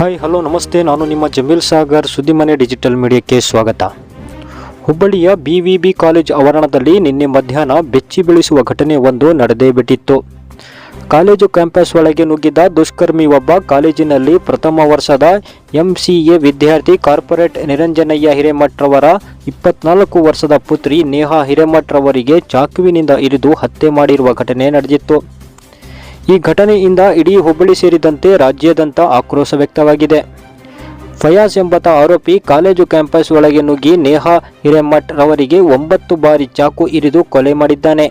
Hi hello ನಮಸ್ತೆ. ನಾನು ನಿಮ್ಮ ಜಮೀಲ್ ಸಾಗರ್, ಸುದ್ದಿಮನೆ ಡಿಜಿಟಲ್ ಮೀಡಿಯಾಕ್ಕೆ ಸ್ವಾಗತ. ಹುಬ್ಬಳ್ಳಿಯ ಬಿ ವಿ ಬಿ ಕಾಲೇಜ್ ಆವರಣದಲ್ಲಿ ನಿನ್ನೆ ಮಧ್ಯಾಹ್ನ ಬೆಚ್ಚಿ ಬೀಳಿಸುವ ಘಟನೆ ಒಂದು ನಡೆದೇ ಬಿಟ್ಟಿತ್ತು. ಕಾಲೇಜು ಕ್ಯಾಂಪಸ್ ಒಳಗೆ ನುಗ್ಗಿದ್ದ ದುಷ್ಕರ್ಮಿ ಒಬ್ಬ ಕಾಲೇಜಿನಲ್ಲಿ ಪ್ರಥಮ ವರ್ಷದ ಎಂಸಿಎ ವಿದ್ಯಾರ್ಥಿ ಕಾರ್ಪೊರೇಟ್ ನಿರಂಜನಯ್ಯ ಹಿರೇಮಠ್ರವರ ಇಪ್ಪತ್ನಾಲ್ಕು ವರ್ಷದ ಪುತ್ರಿ ನೇಹಾ ಹಿರೇಮಠ್ರವರಿಗೆ ಚಾಕುವಿನಿಂದ ಇರಿದು ಹತ್ಯೆ ಮಾಡಿರುವ ಘಟನೆ ನಡೆದಿತ್ತು. ಈ ಘಟನೆಯಿಂದ ಇಡೀ ಹುಬ್ಬಳ್ಳಿ ಸೇರಿದಂತೆ ರಾಜ್ಯಾದ್ಯಂತ ಆಕ್ರೋಶ ವ್ಯಕ್ತವಾಗಿದೆ. ಫಯಾಜ್ ಎಂಬತ ಆರೋಪಿ ಕಾಲೇಜು ಕ್ಯಾಂಪಸ್ ಒಳಗೆ ನುಗ್ಗಿ ನೇಹಾ ಹಿರೇಮಠ್ ರವರಿಗೆ ಒಂಬತ್ತು ಬಾರಿ ಚಾಕು ಇರಿದು ಕೊಲೆ ಮಾಡಿದ್ದಾನೆ.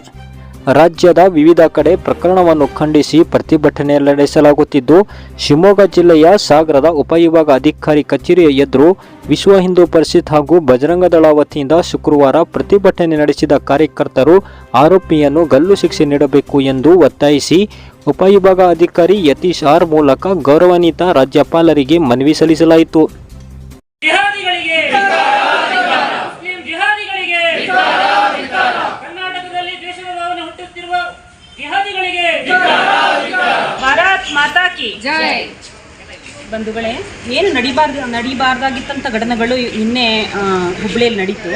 ರಾಜ್ಯದ ವಿವಿಧ ಕಡೆ ಪ್ರಕರಣವನ್ನು ಖಂಡಿಸಿ ಪ್ರತಿಭಟನೆ ನಡೆಸಲಾಗುತ್ತಿದ್ದು ಶಿವಮೊಗ್ಗ ಜಿಲ್ಲೆಯ ಸಾಗರದ ಉಪವಿಭಾಗ ಅಧಿಕಾರಿ ಕಚೇರಿಯ ಎದುರು ವಿಶ್ವ ಹಿಂದೂ ಪರಿಷತ್ ಹಾಗೂ ಬಜರಂಗದಳ ವತಿಯಿಂದ ಶುಕ್ರವಾರ ಪ್ರತಿಭಟನೆ ನಡೆಸಿದ ಕಾರ್ಯಕರ್ತರು ಆರೋಪಿಯನ್ನು ಗಲ್ಲು ಶಿಕ್ಷೆ ನೀಡಬೇಕು ಎಂದು ಒತ್ತಾಯಿಸಿ, ಉಪವಿಭಾಗ ಅಧಿಕಾರಿ ಯತೀಶ್ ಆರ್ ಮೂಲಕ ಗೌರವಾನ್ವಿತ ರಾಜ್ಯಪಾಲರಿಗೆ ಮನವಿ ಸಲ್ಲಿಸಲಾಯಿತು. ಜೈ. ಬಂಧುಗಳೇ ಏನು ನಡಿಬಾರ್ದು ನಡಿಬಾರ್ದಾಗಿತ್ತಂಥ ಘಟನೆಗಳು ನಿನ್ನೆ ಹುಬ್ಬಳ್ಳಿಯಲ್ಲಿ ನಡೀತು.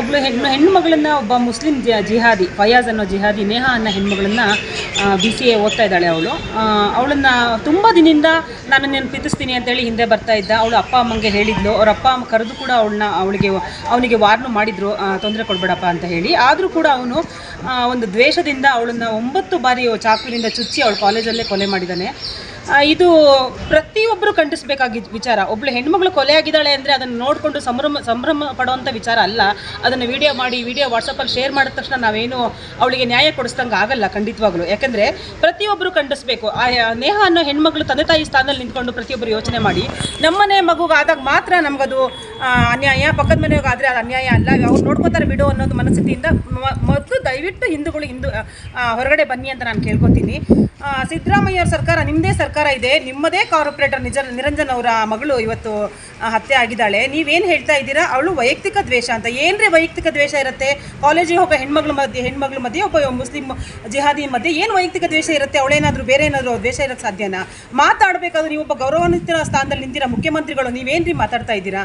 ಒಬ್ಳು ಹೆಣ್ಣು ಹೆಣ್ಣು ಮಗಳನ್ನ ಒಬ್ಬ ಮುಸ್ಲಿಂ ಜಿಹಾದಿ, ಫಯಾಜ್ ಅನ್ನೋ ಜಿಹಾದಿ ನೇಹಾ ಅನ್ನೋ ಹೆಣ್ಮಗಳನ್ನ ಬಿ ಸಿ ಎ ಓದ್ತಾ ಇದ್ದಾಳೆ ಅವಳು. ಅವಳನ್ನ ತುಂಬ ದಿನದಿಂದ ನಾನು ನಿನ್ನ ಪ್ರೀತಿಸ್ತೀನಿ ಅಂತೇಳಿ ಹಿಂದೆ ಬರ್ತಾ ಇದ್ದ. ಅವಳು ಅಪ್ಪ, ಅಮ್ಮಂಗೆ ಹೇಳಿದ್ಲು. ಅವ್ರ ಅಪ್ಪ, ಅಮ್ಮ ಕರೆದು ಕೂಡ ಅವಳನ್ನ, ಅವಳಿಗೆ, ಅವನಿಗೆ ವಾರ್ನು ಮಾಡಿದ್ರು. ತೊಂದರೆ ಕೊಡಬೇಡಪ್ಪ ಅಂತ ಹೇಳಿ. ಆದರೂ ಕೂಡ ಅವನು ಒಂದು ದ್ವೇಷದಿಂದ ಅವಳನ್ನ ಒಂಬತ್ತು ಬಾರಿ ಚಾಕುವಿನಿಂದ ಚುಚ್ಚಿ ಅವಳು ಕಾಲೇಜಲ್ಲೇ ಕೊಲೆ ಮಾಡಿದ್ದಾನೆ ಇದು ಪ್ರತಿಯೊಬ್ಬರು ಖಂಡಿಸಬೇಕಾಗಿದ್ದ ವಿಚಾರ. ಒಬ್ಬಳು ಹೆಣ್ಮಗಳು ಕೊಲೆ ಆಗಿದ್ದಾಳೆ ಅಂದರೆ ಅದನ್ನು ನೋಡಿಕೊಂಡು ಸಂಭ್ರಮ ಸಂಭ್ರಮ ಪಡುವಂಥ ವಿಚಾರ ಅಲ್ಲ. ಅದನ್ನು ವಿಡಿಯೋ ಮಾಡಿ ವಿಡಿಯೋ ವಾಟ್ಸಪ್ಪಲ್ಲಿ ಶೇರ್ ಮಾಡಿದ ತಕ್ಷಣ ನಾವೇನು ಅವಳಿಗೆ ನ್ಯಾಯ ಕೊಡಿಸ್ದಂಗೆ ಆಗಲ್ಲ ಖಂಡಿತವಾಗ್ಲೂ. ಯಾಕಂದರೆ ಪ್ರತಿಯೊಬ್ಬರು ಖಂಡಿಸಬೇಕು. ಆ ನೇಹ ಅನ್ನೋ ಹೆಣ್ಮಗಳು ತಂದೆ ತಾಯಿ ಸ್ಥಾನದಲ್ಲಿ ನಿಂತ್ಕೊಂಡು ಪ್ರತಿಯೊಬ್ಬರು ಯೋಚನೆ ಮಾಡಿ. ನಮ್ಮನೆ ಮಗುಗಾದಾಗ ಮಾತ್ರ ನಮಗದು ಅನ್ಯಾಯ. ಪಕ್ಕದ ಮನೆಗೆ ಆದರೆ ಅದು ಅನ್ಯಾಯ ಅಲ್ಲ. ಅವ್ರು ನೋಡ್ಕೋತಾರೆ ಬಿಡು ಅನ್ನೋದು ಮನಸ್ಥಿತಿಯಿಂದ ಮೊದಲು ದಯವಿಟ್ಟು ಹಿಂದೂಗಳು ಹಿಂದೂ ಹೊರಗಡೆ ಬನ್ನಿ ಅಂತ ನಾನು ಕೇಳ್ಕೊತೀನಿ. ಸಿದ್ದರಾಮಯ್ಯ ಅವ್ರ ಸರ್ಕಾರ ನಿಮ್ಮದೇ ಸರ್ಕಾರ. ಇದೆ. ನಿಮ್ಮದೇ ಕಾರ್ಪೊರೇಟರ್ ನಿಜ, ನಿರಂಜನ್ ಅವರ ಮಗಳು ಇವತ್ತು ಹತ್ಯೆ ಆಗಿದ್ದಾಳೆ. ನೀವೇನು ಹೇಳ್ತಾ ಇದ್ದೀರಾ? ಅವಳು ವೈಯಕ್ತಿಕ ದ್ವೇಷ ಅಂತ. ಏನ್ರಿ ವೈಯಕ್ತಿಕ ದ್ವೇಷ ಇರುತ್ತೆ? ಕಾಲೇಜಿಗೆ ಒಬ್ಬ ಹೆಣ್ಮಗಳ ಮಧ್ಯೆ ಹೆಣ್ಮಗಳ ಮಧ್ಯೆ, ಒಬ್ಬ ಮುಸ್ಲಿಂ ಜಿಹಾದಿ ಮಧ್ಯೆ, ಏನು ವೈಯಕ್ತಿಕ ದ್ವೇಷ ಇರುತ್ತೆ? ಅವಳೇನಾದರೂ ಬೇರೆ ಏನಾದರೂ ದ್ವೇಷ ಇರೋಕ್ಕೆ ಸಾಧ್ಯನಾ? ಮಾತಾಡಬೇಕಾದ್ರೆ ನೀವು ಒಬ್ಬ ಗೌರವಾನ್ವಿತ ಸ್ಥಾನದಲ್ಲಿ ನಿಂತಿರೋ? ಮುಖ್ಯಮಂತ್ರಿಗಳು, ನೀವೇನ್ರಿ ಮಾತಾಡ್ತಾ ಇದ್ದೀರಾ?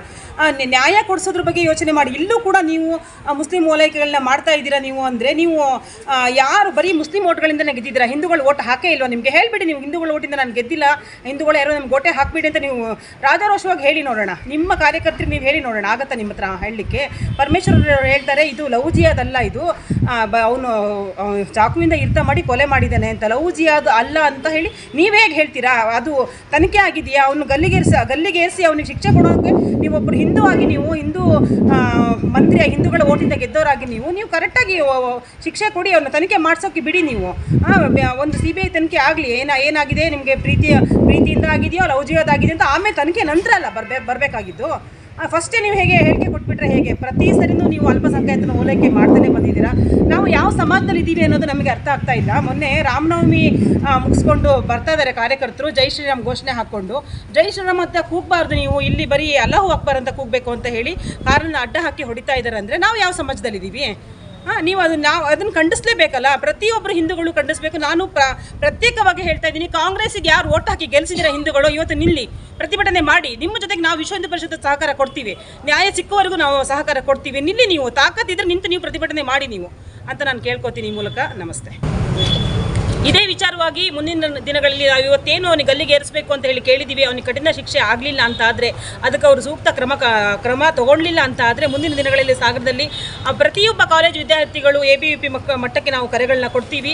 ನ್ಯಾಯ ಕೊಡಿಸೋದ್ರ ಬಗ್ಗೆ ಯೋಚನೆ ಮಾಡಿ. ಇಲ್ಲೂ ಕೂಡ ನೀವು ಮುಸ್ಲಿಂ ಓಲೈಕೆಗಳನ್ನ ಮಾಡ್ತಾ ಇದ್ದೀರಾ ನೀವು ಅಂದರೆ, ನೀವು ಯಾರು ಬರೀ ಮುಸ್ಲಿಂ ಓಟ್ಗಳಿಂದ ಗೆದ್ದಿದ್ದೀರಾ? ಹಿಂದೂಗಳು ಓಟ್ ಹಾಕೇ ಇಲ್ವಾ? ನಿಮಗೆ ಹೇಳಿಬಿಡಿ, ನೀವು ಹಿಂದೂಗಳ ಓಟಿಂದ ನಾನು ಗೆದ್ದಿಲ್ಲ ಹಿಂದೂಗಳು ಯಾರೋ ನಮ್ಗೆ ಗೋಟೆ ಹಾಕ್ಬಿಡಿ ಅಂತ ನೀವು ರಾಜಾರೋಷವಾಗಿ ಹೇಳಿ ನೋಡೋಣ. ನಿಮ್ಮ ಕಾರ್ಯಕರ್ತರು ನೀವು ಹೇಳಿ ನೋಡೋಣ, ಆಗತ್ತಾ ನಿಮ್ಮ ಹತ್ರ ಹೇಳಲಿಕ್ಕೆ? ಪರಮೇಶ್ವರ ಹೇಳ್ತಾರೆ, ಇದು ಲವ್ ಅದಲ್ಲ ಇದು ಅವನು ಚಾಕುವಿಂದ ಇರ್ತ ಮಾಡಿ ಕೊಲೆ ಮಾಡಿದ್ದಾನೆ ಅಂತ. ಲವ್ ಜಿಯಾದ್ ಅಲ್ಲ ಅಂತ ಹೇಳಿ ನೀವೇ ಹೇಗೆ ಹೇಳ್ತೀರಾ? ಅದು ತನಿಖೆ ಆಗಿದೆಯಾ? ಅವನು ಗಲ್ಲಿಗೇರಿಸಿ ಗಲ್ಲಿಗೇರಿಸಿ ಅವನಿಗೆ ಶಿಕ್ಷೆ ಕೊಡೋಕ್ಕೆ ನೀವೊಬ್ಬರು ಹಿಂದೂ ಆಗಿ ನೀವು, ಹಿಂದೂ ಮಂತ್ರಿಯ ಹಿಂದೂಗಳ ಓಟಿಂದ ಗೆದ್ದವರಾಗಿ ನೀವು ನೀವು ಕರೆಕ್ಟಾಗಿ ಶಿಕ್ಷೆ ಕೊಡಿ ಅವನ್ನ ತನಿಖೆ ಮಾಡಿಸೋಕೆ ಬಿಡಿ ನೀವು. ಒಂದು ಸಿ ಬಿ ಐ ತನಿಖೆ ಆಗಲಿ, ಏನ, ಏನಾಗಿದೆ? ನಿಮಗೆ ಪ್ರೀತಿಯ ಪ್ರೀತಿಯಿಂದ ಆಗಿದೆಯೋ ಲವ್ ಜಿಯೋದಾಗಿದೆ ಅಂತ ಆಮೇಲೆ ತನಿಖೆ ನಂತರ ಅಲ್ಲ ಬರ್ಬೇ, ಬರಬೇಕಾಗಿದ್ದು. ಫಸ್ಟೇ ನೀವು ಹೇಗೆ ಹೇಳಿಕೆ ಕೊಟ್ಬಿಟ್ರೆ ಹೇಗೆ? ಪ್ರತಿ ಸರಿನೂ ನೀವು ಅಲ್ಪಸಂಖ್ಯಾತನ ಓಲೈಕೆ ಮಾಡ್ತಾನೆ ಬಂದಿದ್ದೀರಾ? ನಾವು ಯಾವ ಸಮಾಜದಲ್ಲಿ ಇದ್ದೀವಿ ಅನ್ನೋದು ನಮಗೆ ಅರ್ಥ ಆಗ್ತಾ ಇಲ್ಲ. ಮೊನ್ನೆ ರಾಮನವಮಿ ಮುಗಿಸ್ಕೊಂಡು ಬರ್ತಾ ಇದ್ದಾರೆ ಕಾರ್ಯಕರ್ತರು. ಜೈ ಶ್ರೀರಾಮ್ ಘೋಷಣೆ ಹಾಕ್ಕೊಂಡು. ಜೈ ಶ್ರೀರಾಮ್ ಅಂತ ಕೂಗಬಾರ್ದು ನೀವು. ಇಲ್ಲಿ ಬರೀ ಅಲ್ಲಾಹು ಅಕ್ಬರ್ ಅಂತ ಕೂಗಬೇಕು ಅಂತ ಹೇಳಿ ಕಾರನ್ನು ಅಡ್ಡ ಹಾಕಿ ಹೊಡಿತಾ ಇದ್ದಾರೆ ಅಂದರೆ ನಾವು ಯಾವ ಸಮಾಜದಲ್ಲಿದ್ದೀವಿ? ಹಾಂ, ನೀವು ಅದನ್ನ ನಾವು ಅದನ್ನು ಖಂಡಿಸ್ಲೇಬೇಕಲ್ಲ? ಪ್ರತಿಯೊಬ್ಬರು ಹಿಂದೂಗಳು ಖಂಡಿಸ್ಬೇಕು. ನಾನು ಪ್ರ, ಪ್ರತ್ಯೇಕವಾಗಿ ಹೇಳ್ತಾ ಇದ್ದೀನಿ, ಕಾಂಗ್ರೆಸ್ಸಿಗೆ ಯಾರು ಓಟ್ ಹಾಕಿ ಗೆಲ್ಸಿದಿರ ಹಿಂದೂಗಳು, ಇವತ್ತು ನಿಲ್ಲಿ, ಪ್ರತಿಭಟನೆ ಮಾಡಿ, ನಿಮ್ಮ ಜೊತೆಗೆ ನಾವು ವಿಶ್ವ ಹಿಂದೂ ಪರಿಷತ್ ಸಹಕಾರ ಕೊಡ್ತೀವಿ. ನ್ಯಾಯ ಸಿಕ್ಕುವರೆಗೂ ನಾವು ಸಹಕಾರ ಕೊಡ್ತೀವಿ. ನಿಲ್ಲಿ ನೀವು ತಾಕತ್ತಿದ್ರೆ ನಿಂತು ನೀವು ಪ್ರತಿಭಟನೆ ಮಾಡಿ ನೀವು, ಅಂತ ನಾನು ಕೇಳ್ಕೊತೀನಿ ಈ ಮೂಲಕ. ನಮಸ್ತೆ. ಇದೇ ವಿಚಾರವಾಗಿ ಮುಂದಿನ ದಿನಗಳಲ್ಲಿ ನಾವು ಇವತ್ತೇನು ಅವನಿಗೆ ಗಲ್ಲಿಗೆ ಏರಿಸಬೇಕು ಅಂತ ಹೇಳಿ ಕೇಳಿದ್ದೀವಿ. ಅವನಿಗೆ ಕಠಿಣ ಶಿಕ್ಷೆ ಆಗಲಿಲ್ಲ ಅಂತ ಆದರೆ ಅದಕ್ಕೆ ಅವರು ಸೂಕ್ತ ಕ್ರಮ ಕ್ರಮ ತಗೊಳ್ಳಿಲ್ಲ ಅಂತ ಆದರೆ ಮುಂದಿನ ದಿನಗಳಲ್ಲಿ ಸಾಗರದಲ್ಲಿ ಪ್ರತಿಯೊಬ್ಬ ಕಾಲೇಜು ವಿದ್ಯಾರ್ಥಿಗಳು ಎ ಬಿ ಪಿ ಮಕ್ಕ, ಮಟ್ಟಕ್ಕೆ ನಾವು ಕರೆಗಳನ್ನ ಕೊಡ್ತೀವಿ.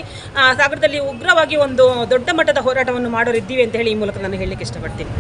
ಸಾಗರದಲ್ಲಿ ಉಗ್ರವಾಗಿ ಒಂದು ದೊಡ್ಡ ಮಟ್ಟದ ಹೋರಾಟವನ್ನು ಮಾಡೋರಿದ್ದೀವಿ ಅಂತ ಹೇಳಿ ಈ ಮೂಲಕ ನಾನು ಹೇಳಲಿಕ್ಕೆ ಇಷ್ಟಪಡ್ತೀನಿ.